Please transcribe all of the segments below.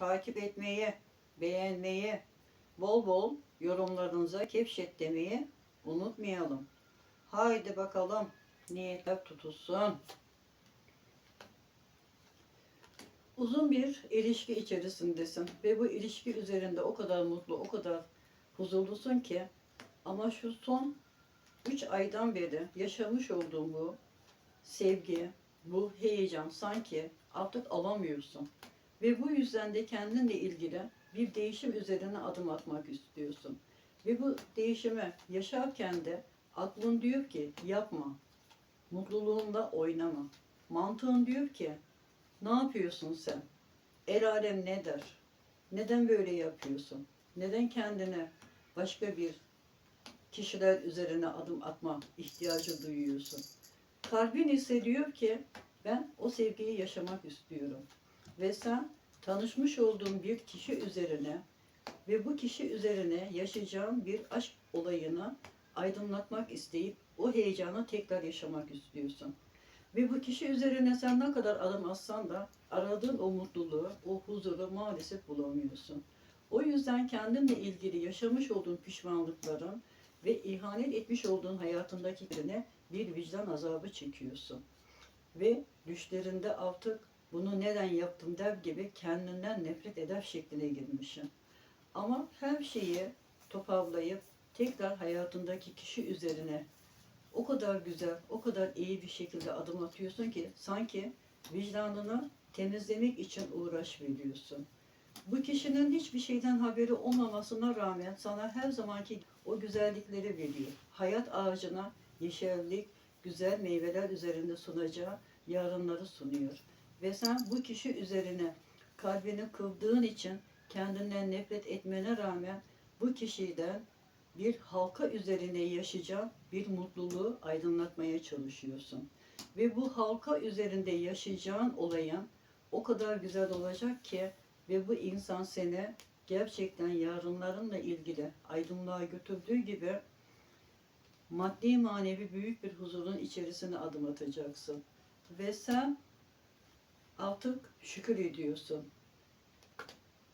takip etmeyi, beğenmeyi, bol bol yorumlarınıza kepşet demeyi unutmayalım. Haydi bakalım niyetler tutulsun. Uzun bir ilişki içerisindesin ve bu ilişki üzerinde o kadar mutlu, o kadar huzurlusun ki ama şu son 3 aydan beri yaşamış olduğum bu sevgi, bu heyecan sanki artık alamıyorsun. Ve bu yüzden de kendinle ilgili bir değişim üzerine adım atmak istiyorsun. Ve bu değişimi yaşarken de aklın diyor ki yapma, mutluluğunda oynama. Mantığın diyor ki ne yapıyorsun sen? El alem ne der? Neden böyle yapıyorsun? Neden kendine başka bir kişiler üzerine adım atma ihtiyacı duyuyorsun? Kalbin ise diyor ki ben o sevgiyi yaşamak istiyorum. Ve sen tanışmış olduğun bir kişi üzerine ve bu kişi üzerine yaşayacağın bir aşk olayını aydınlatmak isteyip o heyecanı tekrar yaşamak istiyorsun. Ve bu kişi üzerine sen ne kadar adım atsan da aradığın o mutluluğu, o huzuru maalesef bulamıyorsun. O yüzden kendinle ilgili yaşamış olduğun pişmanlıkların ve ihanet etmiş olduğun hayatındaki birine bir vicdan azabı çekiyorsun. Ve düşlerinde artık bunu neden yaptım der gibi kendinden nefret eder şekline girmişsin. Ama her şeyi toparlayıp tekrar hayatındaki kişi üzerine o kadar güzel, o kadar iyi bir şekilde adım atıyorsun ki sanki vicdanını temizlemek için uğraş veriyorsun. Bu kişinin hiçbir şeyden haberi olmamasına rağmen sana her zamanki o güzellikleri veriyor. Hayat ağacına yeşerlik, güzel meyveler üzerinde sunacağı yarınları sunuyor. Ve sen bu kişi üzerine kalbini kıldığın için kendinden nefret etmene rağmen bu kişiden bir halka üzerine yaşayacağın bir mutluluğu aydınlatmaya çalışıyorsun. Ve bu halka üzerinde yaşayacağın olayın o kadar güzel olacak ki ve bu insan seni gerçekten yarınlarınla ilgili aydınlığa götürdüğü gibi maddi manevi büyük bir huzurun içerisine adım atacaksın. Ve sen artık şükür ediyorsun.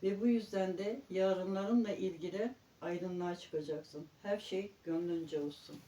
Ve bu yüzden de yarınlarınla ilgili aydınlığa çıkacaksın. Her şey gönlünce olsun.